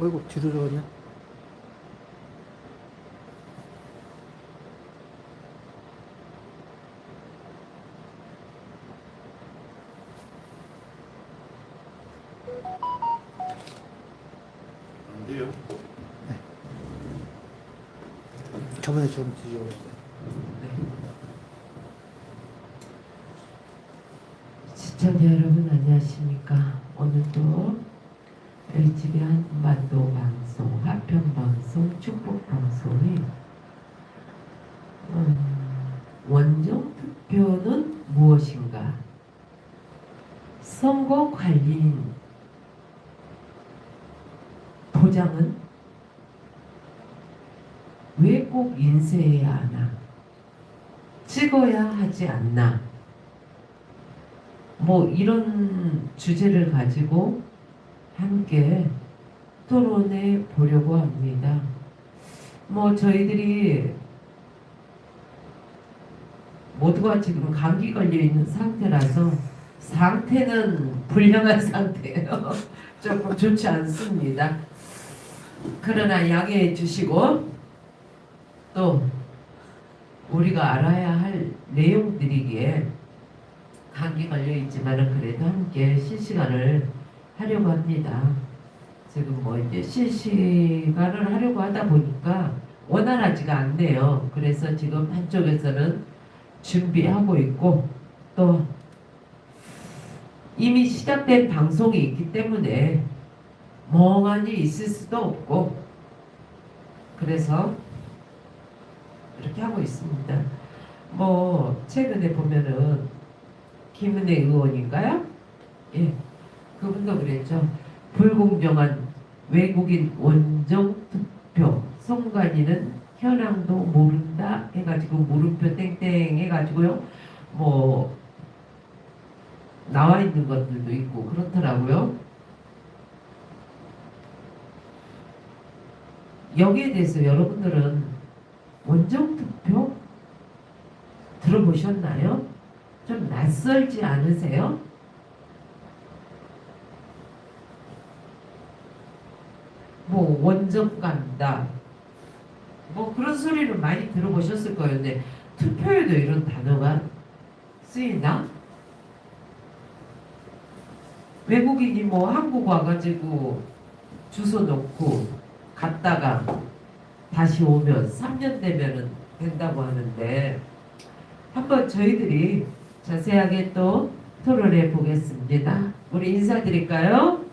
어이구 뒤로 들어갔네. 안 돼요. 저번에 좀 뒤집어졌어요. 시청자 여러분 안녕하십니까 오늘도 HB 한반도 방송 하평 방송 축복 방송이 음, 원정 투표는 무엇인가? 선거 관리인 도장은 왜 꼭 인쇄해야 하나? 찍어야 하지 않나? 뭐 이런 주제를 가지고 함께 토론해 보려고 합니다. 뭐 저희들이 모두가 지금 감기 걸려 있는 상태라서 상태는 불량한 상태예요. 조금 좋지 않습니다. 그러나 양해해 주시고 또 우리가 알아야 할 내용들이기에 감기 걸려 있지만은 그래도 함께 실시간을 하려고 합니다. 지금 뭐 이제 실시간을 하려고 하다 보니까 원활하지가 않네요. 그래서 지금 한쪽에서는 준비하고 있고 또 이미 시작된 방송이 있기 때문에 멍하니 있을 수도 없고 그래서 이렇게 하고 있습니다. 뭐 최근에 보면은 김은혜 의원인가요? 예, 그분도 그랬죠. 불공정한 외국인 원정 투표 선관위는 현황도 모른다 해가지고 물음표 땡땡 해가지고요. 뭐 나와 있는 것들도 있고 그렇더라고요. 여기에 대해서 여러분들은 원정 투표 들어보셨나요? 좀 낯설지 않으세요? 뭐 원정 간다. 뭐 그런 소리를 많이 들어보셨을 거예요. 근데 투표에도 이런 단어가 쓰이나? 외국인이 뭐 한국 와가지고 주소 놓고 갔다가 다시 오면 3년 되면은 된다고 하는데 한번 저희들이 자세하게 또 토론해 보겠습니다. 우리 인사드릴까요?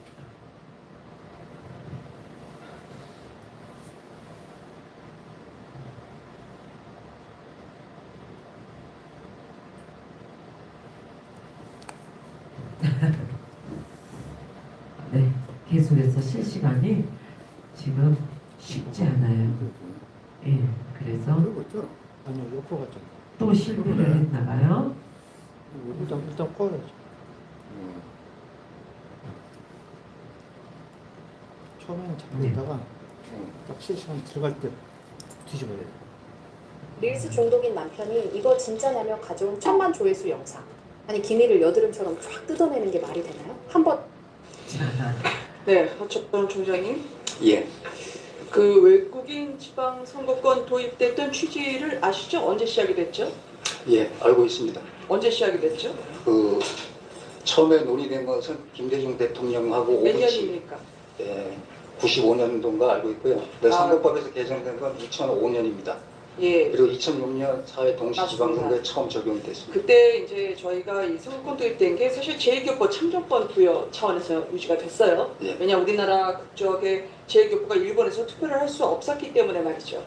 네, 계속해서 실시간이 지금 쉽지 않아요. 예, 그래서 그리고 있죠. 아니요, 옆으로 갔잖아. 또 실패를 했나 봐요. 일단 일단 꺼야죠. 처음에는 잡고 있다가 딱 실시간 들어갈 때 뒤집어야 돼. 릴스 중독인 남편이 이거 진짜냐며 가져온 천만 조회수 영상. 아니 기미를 여드름처럼 쫙 뜯어내는 게 말이 되나요? 한번 네, 하철동 총장님. 예, 그 외국인 지방 선거권 도입됐던 취지를 아시죠? 언제 시작이 됐죠? 예, 알고 있습니다. 언제 시작이 됐죠? 그 처음에 논의된 것은 김대중 대통령하고 몇 오부치 년입니까? 예, 95년도인가 알고 있고요. 네, 아. 선거법에서 개정된 건 2005년입니다. 예. 그리고 2006년 사회 동시 지방선거에 처음 적용이 됐습니다. 그때 이제 저희가 이 선거권 도입된 게 사실 제1교포 참정권 부여 차원에서 유지가 됐어요. 예. 왜냐 우리나라 국적의 제1교포가 일본에서 투표를 할 수 없었기 때문에 말이죠.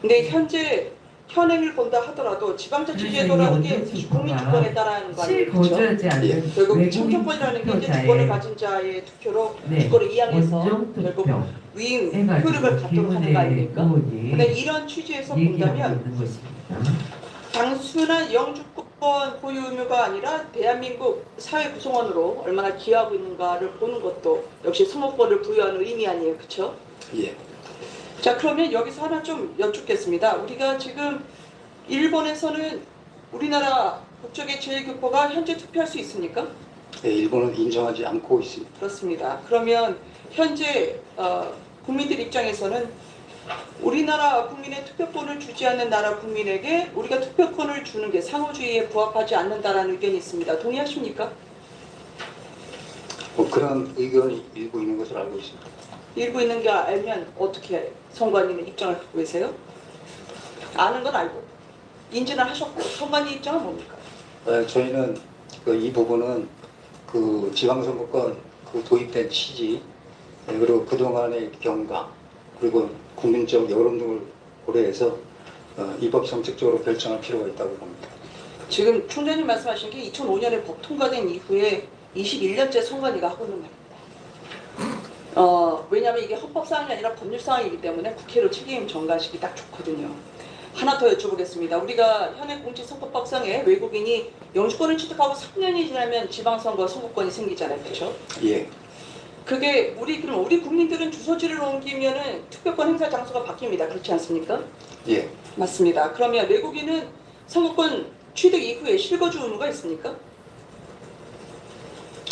근데 현재 현행을 본다 하더라도 지방자치제도라는 게 사실 국민 주권에 따라하는 거 아니에요? 실거주하지 않는 예. 결국 외국인 청정권이라는 게 이제 주권을 가진 자의 투표로 네, 주권을 이양해서 결국 위임 효력을 갖도록 하는 거 아닙니까? 근데 이런 취지에서 본다면. 단순한 영주권 보유 의무가 아니라 대한민국 사회 구성원으로 얼마나 기여하고 있는가를 보는 것도 역시 선거권을 부여하는 의미 아니에요, 그렇죠? 예, 자 그러면 여기서 하나 좀 여쭙겠습니다. 우리가 지금 일본에서는 우리나라 국적의 제1교포가 현재 투표할 수 있습니까? 예, 일본은 인정하지 않고 있습니다. 그렇습니다. 그러면 현재 어, 국민들 입장에서는 우리나라 국민의 투표권을 주지 않는 나라 국민에게 우리가 투표권을 주는 게 상호주의에 부합하지 않는다라는 의견이 있습니다. 동의하십니까? 뭐 그런 의견이 일부 있는 것으로 알고 있습니다. 일부 있는 게 알면 어떻게 선관위는 입장을 갖고 계세요? 아는 건 알고 인지는 하셨고 선관위 입장은 뭡니까? 어, 저희는 그 이 부분은 그 지방선거권 그 도입된 취지 예, 그리고 그동안의 경과 그리고 국민적 여론 등을 고려해서 어, 이법 정책적으로 결정할 필요가 있다고 봅니다. 지금 총장님 말씀하신 게 2005년에 법 통과된 이후에 21년째 선관위가 하고 있는 말입니다. 어, 왜냐하면 이게 헌법사항이 아니라 법률사항이기 때문에 국회로 책임 전가하시기 딱 좋거든요. 하나 더 여쭤보겠습니다. 우리가 현행 공직선거법상에 외국인이 영주권을 취득하고 3년이 지나면 지방선거 선거권이 생기잖아요. 그렇죠? 예, 그게 우리 그럼 우리 국민들은 주소지를 옮기면은 투표권 행사 장소가 바뀝니다. 그렇지 않습니까? 예. 맞습니다. 그러면 외국인은 선거권 취득 이후에 실거주 의무가 있습니까?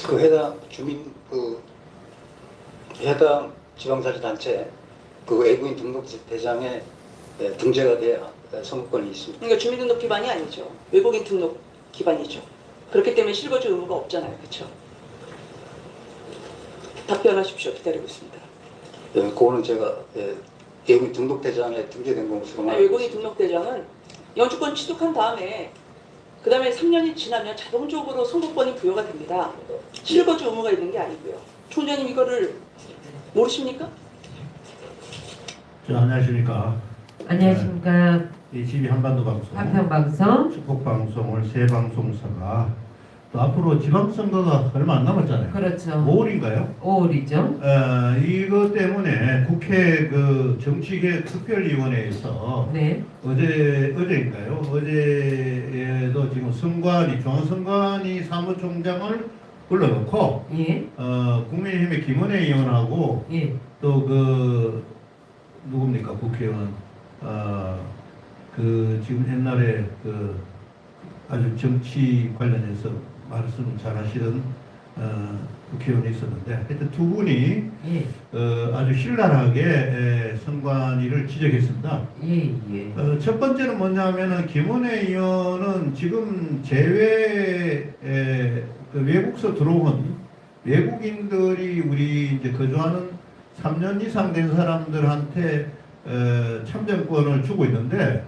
그 해당 주민 그 해당 지방자치단체 그 외국인 등록 대장에 예, 등재가 돼야 예, 선거권이 있습니다. 그러니까 주민등록 기반이 아니죠. 외국인 등록 기반이죠. 그렇기 때문에 실거주 의무가 없잖아요. 그렇죠? 답변하십시오. 기다리고 있습니다. 예, 그거는 제가 예, 외국인 등록 대장에 등재된 것으로만 아니, 외국인 등록 대장은 영주권 취득한 다음에 그 다음에 3년이 지나면 자동적으로 선거권이 부여가 됩니다. 실거주 의무가 있는 게 아니고요. 총장님 이거를 모르십니까? 자, 안녕하십니까. 안녕하십니까. 이 집이 한반도 방송, 한평방송. 축복 방송을 새 방송사가 또 앞으로 지방선거가 얼마 안 남았잖아요. 그렇죠. 5월인가요? 5월이죠. 어, 이것 때문에 국회 그 정치계 특별위원회에서 네. 어제 어제인가요? 어제에도 지금 선관위 중앙선관위 사무총장을 불러놓고 예. 어, 국민의힘의 김원혜 의원하고 예. 또 그 누굽니까 국회의원 어, 그 지금 옛날에 그 아주 정치 관련해서 말씀 잘하시던 어, 국회의원이 있었는데 하여튼 두 분이 예. 어, 아주 신랄하게 에, 선관위를 지적했습니다. 예. 예. 어, 첫 번째는 뭐냐면은 김원혜 의원은 지금 제외 에, 그 외국서 들어온 외국인들이 우리 이제 거주하는 3년 이상 된 사람들한테 에, 참정권을 주고 있는데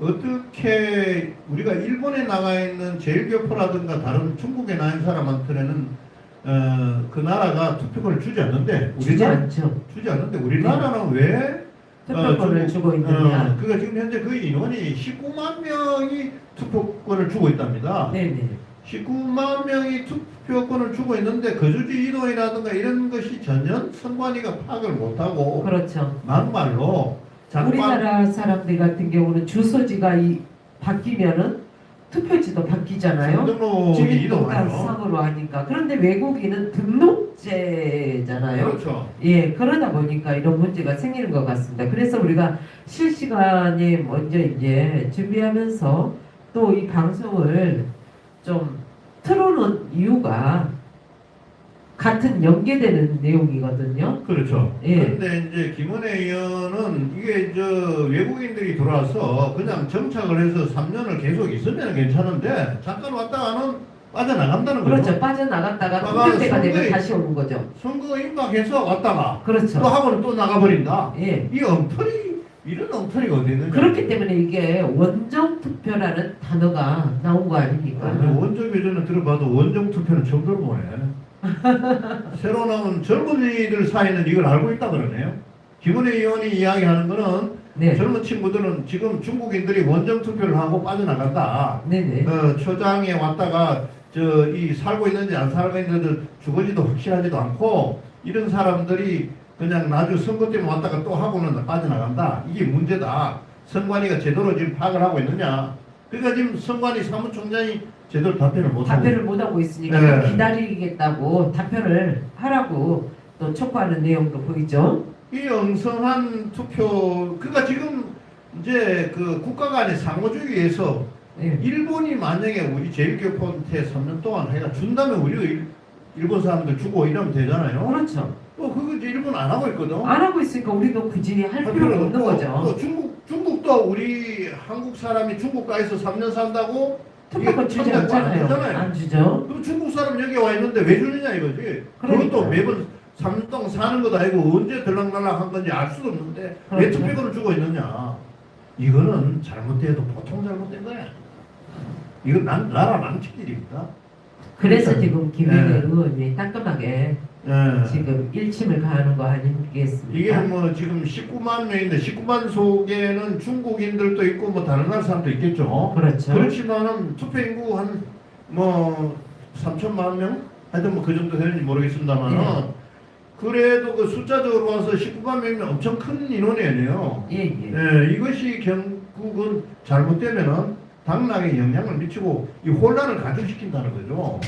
어떻게 우리가 일본에 나가 있는 제일교포라든가 다른 중국에 있는 사람한테는 어, 그 나라가 투표권을 주지 않는데 주지 우리나라 않죠. 주지 않는데 우리나라는 왜 투표권을 어, 주고 어, 있느냐. 그가 지금 현재 그 인원이 19만 명이 투표권을 주고 있답니다. 네네. 19만 명이 투표권을 주고 있는데 거주지 이동이라든가 이런 것이 전혀 선관위가 파악을 못하고 그렇죠. 막말로 잠깐 우리나라 사람들 같은 경우는 주소지가 이 바뀌면은 투표지도 바뀌잖아요. 등록이 이동하죠. 주민등록상으로 하니까. 그런데 외국인은 등록제잖아요. 그렇죠. 예, 그러다 보니까 이런 문제가 생기는 것 같습니다. 그래서 우리가 실시간에 먼저 이제 준비하면서 또 이 방송을 좀 틀어놓은 이유가 같은 연계되는 내용이거든요. 그렇죠. 예. 그런데 이제 김은혜 의원은 이게 저 외국인들이 들어와서 그냥 정착을 해서 3년을 계속 있으면 괜찮은데 잠깐 왔다 가는 빠져나간다는 거죠. 그렇죠. 빠져나갔다가 나가는 투표 때가 되면 선거에- 다시 오는 거죠. 선거 임박해서 왔다가 또 그렇죠. 하고는 또 나가버린다. 예. 이 엉터리 이런 엉터리가 어디 있는지. 그렇기 때문에 이게 원정 투표라는 단어가 나온 거 아닙니까? 아니, 원정 예전에 들어봐도 원정 투표는 처음 들어보네. 새로 나온 젊은이들 사이는 이걸 알고 있다 그러네요. 김은혜 의원이 이야기하는 거는 네. 젊은 친구들은 지금 중국인들이 원정 투표를 하고 빠져나간다. 네네. 어, 초장에 왔다가 저 이 살고 있는지 안 살고 있는지 죽어지도 확실하지도 않고 이런 사람들이 그냥 나중 선거 때문에 왔다가 또 하고는 빠져나간다. 이게 문제다. 선관위가 제대로 지금 파악을 하고 있느냐. 그러니까 지금 선관위 사무총장이 제대로 답변을 못 하고 답변을 못 하고 있으니까 네. 기다리겠다고 답변을 하라고 또 촉구하는 내용도 보이죠. 이 엉성한 투표 그러니까 지금 이제 그 국가 간의 상호주의에서 예. 일본이 만약에 우리 제일교포한테 3년 동안 해가 준다면 우리가 일, 일본 사람들 주고 이러면 되잖아요. 그렇죠. 어 그거 이제 일본 안 하고 있거든. 안 하고 있으니까 우리도 굳이 할할 필요가 없는 거죠. 또 중국 중국도 우리 한국 사람이 중국 가서 3년 산다고 이게 주지 청구권 안 않잖아요. 안 주죠. 그럼 중국 사람 여기 와 있는데 왜 주느냐 이거지. 그것도 매번 삼동 사는 것도 아니고 언제 들락날락 한 건지 알 수도 없는데 왜 그렇죠. 특별권을 주고 있느냐. 이거는 잘못돼도 보통 잘못된 거야. 이건 난, 나라 망칠 일입니다. 그래서 그러니까. 지금 김영애 네. 의원이 따끔하게 예. 지금 일침을 가하는 거 아니겠습니까? 이게 뭐 지금 19만 명인데 19만 속에는 중국인들도 있고 뭐 다른 나라 사람도 있겠죠. 그렇죠. 그렇지만은 투표 인구 한뭐 3천만 명 하여튼 뭐 그 정도 되는지 모르겠습니다만은 네. 그래도 그 숫자적으로 봐서 19만 명이면 엄청 큰 인원이 아니에요. 예, 예. 예, 이것이 결국은 잘못되면은 당락에 영향을 미치고 이 혼란을 가중시킨다는 거죠.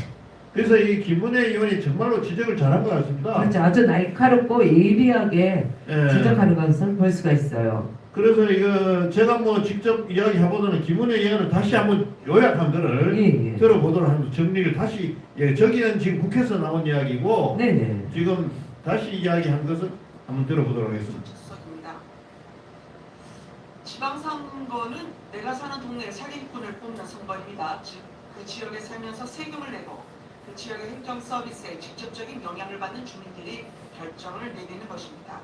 그래서 이 김은혜 의원이 정말로 지적을 잘한 것 같습니다. 그렇죠. 아주 날카롭고 예리하게 예. 지적하는 것을 볼 수가 있어요. 그래서 이거 제가 뭐 직접 이야기해보더니 김은혜 의원은 다시 한번 요약한 거를 예, 예. 들어보도록 하면서 정리를 다시 예, 저기는 지금 국회에서 나온 이야기고 네네. 지금 다시 이야기한 것을 한번 들어보도록 하겠습니다. 지방선거는 내가 사는 동네의 사기꾼을 뽑는 선거입니다. 즉, 그 지역에 살면서 세금을 내고 그 지역의 행정 서비스에 직접적인 영향을 받는 주민들이 결정을 내리는 것입니다.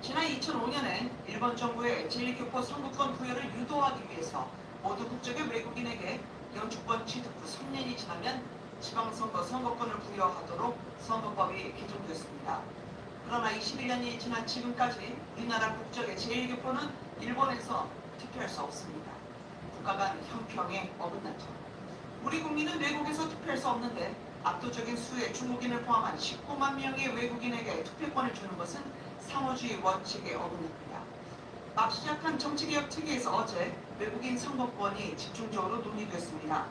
지난 2005년에 일본 정부의 제1교포 선거권 부여를 유도하기 위해서 모두 국적의 외국인에게 영주권 취득 후 3년이 지나면 지방선거 선거권을 부여하도록 선거법이 개정됐습니다. 그러나 21년이 지난 지금까지 우리나라 국적의 제1교포는 일본에서 투표할 수 없습니다. 국가 간 형평에 어긋나죠. 우리 국민은 외국에서 투표할 수 없는데 압도적인 수의 중국인을 포함한 19만 명의 외국인에게 투표권을 주는 것은 상호주의 원칙에 어긋납니다. 막 시작한 정치개혁 특위에서 어제 외국인 선거권이 집중적으로 논의됐습니다.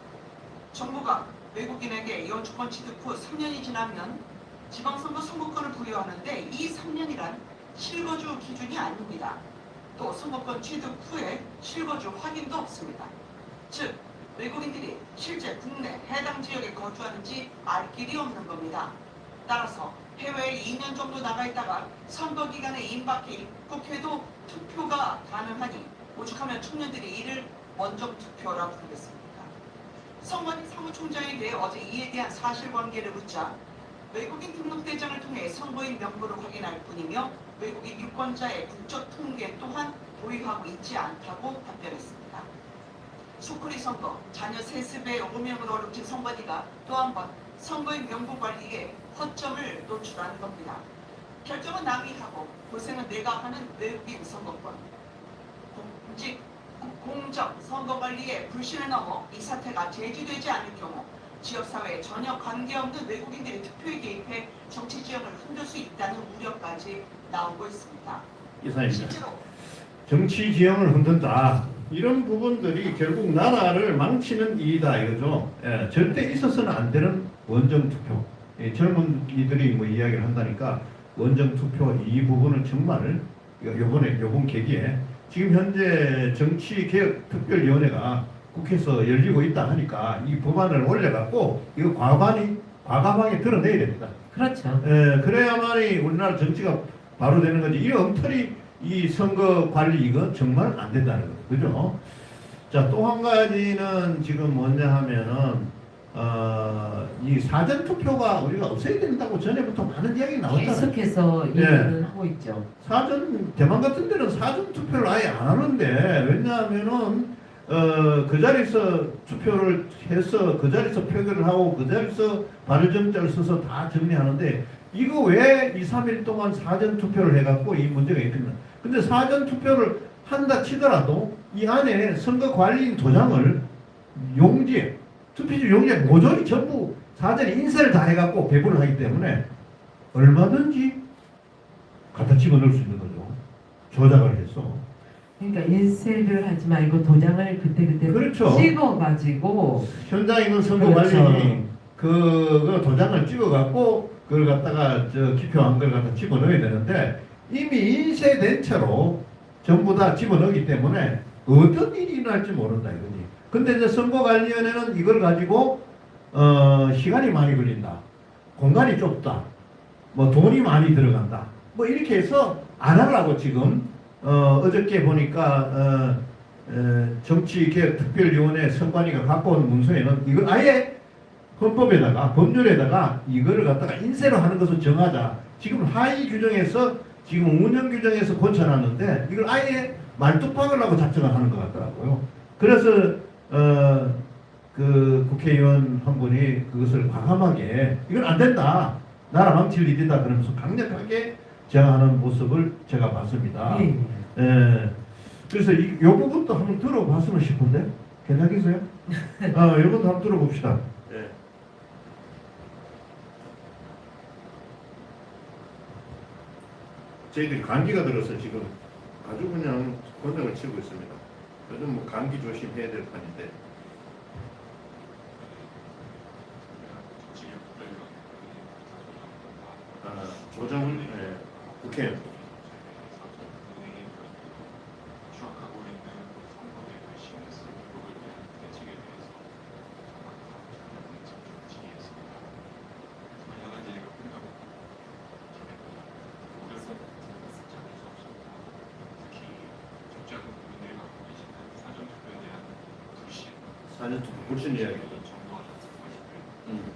정부가 외국인에게 연주권 취득 후 3년이 지나면 지방선거 선거권을 부여하는데 이 3년이란 실거주 기준이 아닙니다. 또 선거권 취득 후에 실거주 확인도 없습니다. 즉 외국인들이 실제 국내 해당 지역에 거주하는지 알 길이 없는 겁니다. 따라서 해외에 2년 정도 나가 있다가 선거 기간에 임박해 입국해도 투표가 가능하니 오죽하면 청년들이 이를 원정 투표라 부르겠습니까? 성관이 사무총장에게 어제 이에 대한 사실관계를 묻자 외국인 등록대장을 통해 선거인 명부를 확인할 뿐이며 외국인 유권자의 국적 통계 또한 보유하고 있지 않다고 답변했습니다. 수크리 선거, 자녀 세습의 오명을 어lum진 선관위가 또 한 번 선거인 명부 관리에 허점을 노출하는 겁니다. 결정은 남이 하고 고생은 내가 하는 외국인 선거권. 공직, 공정, 선거 관리에 불신을 넘어 이 사태가 제지되지 않을 경우 지역사회에 전혀 관계없는 외국인들이 투표에 개입해 정치 지형을 흔들 수 있다는 우려까지 나오고 있습니다. 이사입니다. 실제로 정치 지형을 흔든다. 이런 부분들이 결국 나라를 망치는 일이다 이거죠. 예, 절대 있어서는 안 되는 원정 투표. 예, 젊은 이들이 뭐 이야기를 한다니까 원정 투표 이 부분을 정말 요- 요번에 요번 계기에 지금 현재 정치 개혁 특별위원회가 국회에서 열리고 있다 하니까 이 법안을 올려갖고 이거 과반이 과감하게 드러내야 됩니다. 그렇죠. 예, 그래야만이 우리나라 정치가 바로 되는 거지. 이 엉터리 이 선거 관리 이거 정말 안 된다는 거죠. 그죠? 자, 또 한 가지는 지금 뭐냐 하면은 어, 이 사전 투표가 우리가 없애야 된다고 전에부터 많은 이야기 나왔잖아요. 계속해서 예. 얘기는 하고 있죠. 사전 대만 같은 데는 사전 투표를 아예 안 하는데 왜냐하면은 어, 그 자리에서 투표를 해서 그 자리에서 표결을 하고 그 자리에서 발의점자를 써서 다 정리하는데 이거 왜 2, 3일 동안 사전 투표를 해갖고 이 문제가 있겠나 근데 사전 투표를 한다 치더라도 이 안에 선거 관리인 도장을 용지에 투표지 용지에 모조리 전부 사전 인쇄를 다 해갖고 배분을 하기 때문에 얼마든지 갖다 집어넣을 수 있는 거죠. 조작을 해서. 그러니까 인쇄를 하지 말고 도장을 그때그때 그렇죠. 찍어가지고 현장에 있는 선거 그렇죠. 관리인이 그거 도장을 찍어갖고 그걸 갖다가 저 기표한 걸 갖다 집어넣어야 되는데 이미 인쇄된 채로 전부 다 집어넣기 때문에 어떤 일이 일어날지 모른다 이거지. 근데 이제 선거관리위원회는 이걸 가지고 어 시간이 많이 걸린다. 공간이 좁다. 뭐 돈이 많이 들어간다. 뭐 이렇게 해서 안 하려고 지금 어, 어저께 보니까 어, 어, 정치개혁특별위원회 선관위가 갖고 온 문서에는 이걸 아예 헌법에다가 법률에다가 이거를 갖다가 인쇄로 하는 것을 정하자. 지금 하위 규정에서 지금 운영 규정에서 고쳐놨는데 이걸 아예 말뚝박을 하고 작성을 하는 것 같더라고요. 그래서 어, 그 국회의원 한 분이 그것을 과감하게 이건 안 된다. 나라 망칠 일이다 그러면서 강력하게 제안하는 모습을 제가 봤습니다. 예. 예. 그래서 이, 요 부분도 한번 들어봤으면 싶은데 괜찮겠어요? 어, 요 부분도 한번 들어봅시다. 예. 저희들이 감기가 들어서 지금 아주 그냥 곤장을 치고 있습니다. 요즘 뭐 감기 조심해야 될 판인데. 아, 조정 예, 국회 추락하고 있는 선거의 그 시민스 의혹을 대한 대책에 대해서 질의했습니다. 여러 가지 얘기가 끝나고 그래서 찾을 수 없었다. 특히 적잖은 국민들이 갖고 계시는 사전투표에 대한 불신, 사전 투표 불신 이야기. 정도가 답답하시길 음.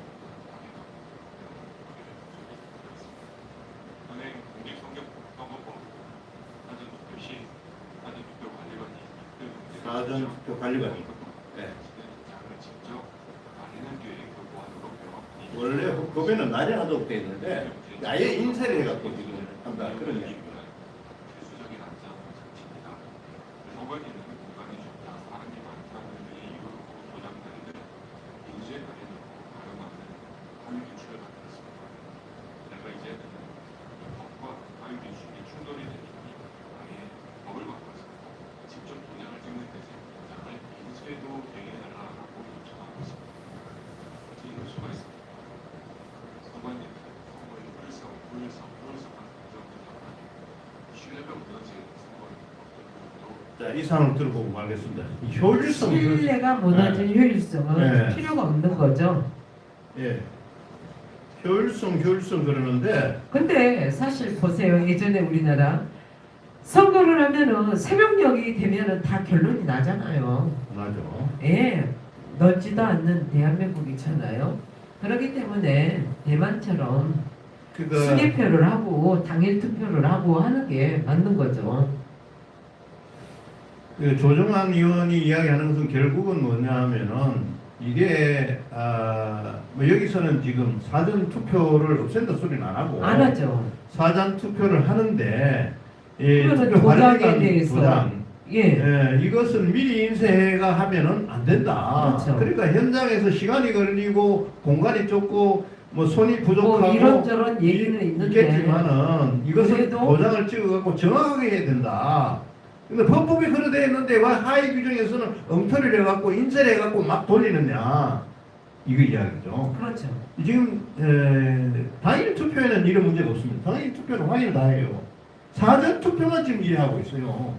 사전 투표 관리관이 사전 투표 관리관이. 네. 뒤에 교부하도록 배웠더니 원래 법에는 날이 돼 있는데 아예 인쇄를 해갖고 지금 자, 이 상황을 들어보고 말겠습니다. 이 효율성. 신뢰가 무너진 효율성은 네. 필요가 없는 거죠. 예. 효율성, 효율성 그러는데 근데 사실 보세요. 예전에 우리나라 선거를 하면은 새벽녘이 되면은 다 결론이 나잖아요. 맞아. 예, 넓지도 않는 대한민국이잖아요. 그렇기 때문에 대만처럼 그거 수개표를 하고 당일 투표를 하고 하는 게 맞는 거죠. 그 조정환 의원이 이야기하는 것은 결국은 뭐냐면은 이게 아, 뭐 여기서는 지금 사전 투표를 없앤다 소리는 안 하고 안 하죠. 사전 투표를 하는데 예, 그거는 투표 도장에 관리관 대해서. 도장 예, 예, 이것은 미리 인쇄가 하면은 안 된다. 그렇죠. 러니까 현장에서 시간이 걸리고 공간이 좁고 뭐 손이 부족하고 뭐 이런저런 이- 얘기는 있는데 있겠지만은 이것은 그래도- 도장을 찍어갖고 정확하게 해야 된다. 근데 법법이 그러돼 있는데 왜 하위 규정에서는 엉터리를 해갖고 인쇄를 해갖고 막 돌리느냐 이거 이야기죠. 그렇죠. 지금 에, 당일 투표에는 이런 문제가 없습니다. 당일 투표는 확인 다 해요. 사전 투표만 지금 이해하고 있어요.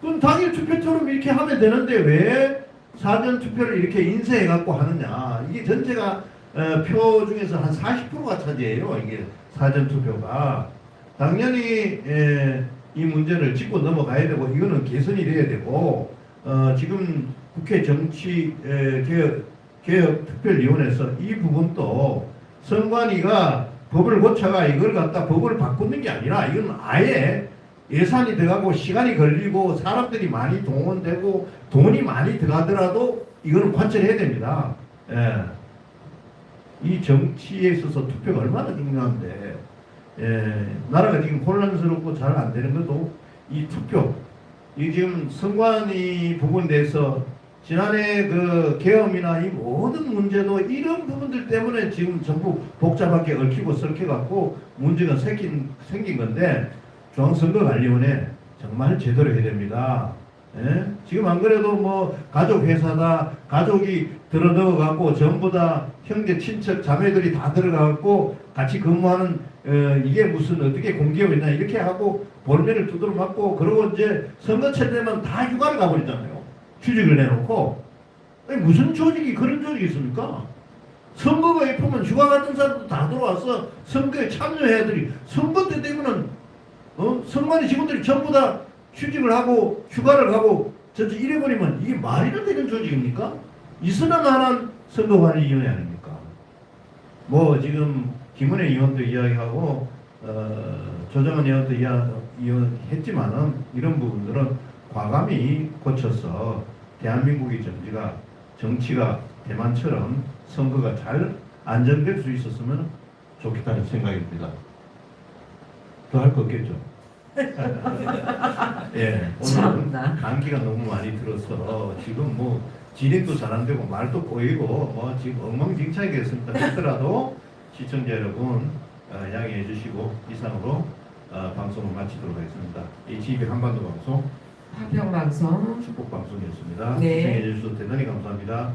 그럼 당일 투표처럼 이렇게 하면 되는데 왜 사전 투표를 이렇게 인쇄해 갖고 하느냐? 이게 전체가 어, 표 중에서 한 40%가 차지해요. 이게 사전 투표가 당연히 에, 이 문제를 짚고 넘어가야 되고 이거는 개선이 돼야 되고 어, 지금 국회 정치 에, 개혁 개혁 특별위원회에서 이 부분도 선관위가 법을 고쳐가 이걸 갖다 법을 바꾸는 게 아니라 이건 아예 예산이 들어가고 시간이 걸리고 사람들이 많이 동원되고 돈이 많이 들어가더라도 이거는 관철해야 됩니다. 예. 이 정치에 있어서 투표가 얼마나 중요한데 예. 나라가 지금 혼란스럽고 잘 안 되는 것도 이 투표 이 지금 선관위 부분에 대해서 지난해 그 계엄이나 이 모든 문제도 이런 부분들 때문에 지금 전부 복잡하게 얽히고 설켜 갖고 문제가 생긴, 생긴 건데 중앙선거관리원회 정말 제대로 해야 됩니다. 예? 지금 안 그래도 뭐 가족 회사다 가족이 들어 넣어 갖고 전부 다 형제 친척 자매들이 다 들어가 갖고 같이 근무하는 어, 이게 무슨 어떻게 공기업이나 이렇게 하고 볼면을 두드려 맞고 그러고 이제 선거철 되면 다 휴가를 가버리잖아요. 휴직을 내놓고 아니, 무슨 조직이 그런 조직이 있습니까? 선거가 입으면 휴가 같은 사람도 다 들어와서 선거에 참여해야들이 선거 때 되면은 어? 선관위 직원들이 전부 다 취직을 하고 휴가를 가고 전체 잃어버리면 이게 말이나 되는 조직입니까? 있으나 마나한 선거관리 위원회 아닙니까? 뭐 지금 김은혜 의원도 이야기하고 어, 조정은 의원도 이야, 이야기했지만은 이런 부분들은 과감히 고쳐서 대한민국의 정치가 정치가 대만처럼 선거가 잘 안정될 수 있었으면 좋겠다는 생각이 듭니다. 더 할 거 없겠죠? 예, 오늘은 참나. 감기가 너무 많이 들어서 지금 뭐 진행도 잘 안 되고 말도 꼬이고 뭐 지금 엉망진창이 됐습니다. 하더라도 시청자 여러분 어, 양해해 주시고 이상으로 어, 방송을 마치도록 하겠습니다. HB 한반도 방송 화평방송 축복 방송이었습니다. 네. 시청해 주셔서 대단히 감사합니다.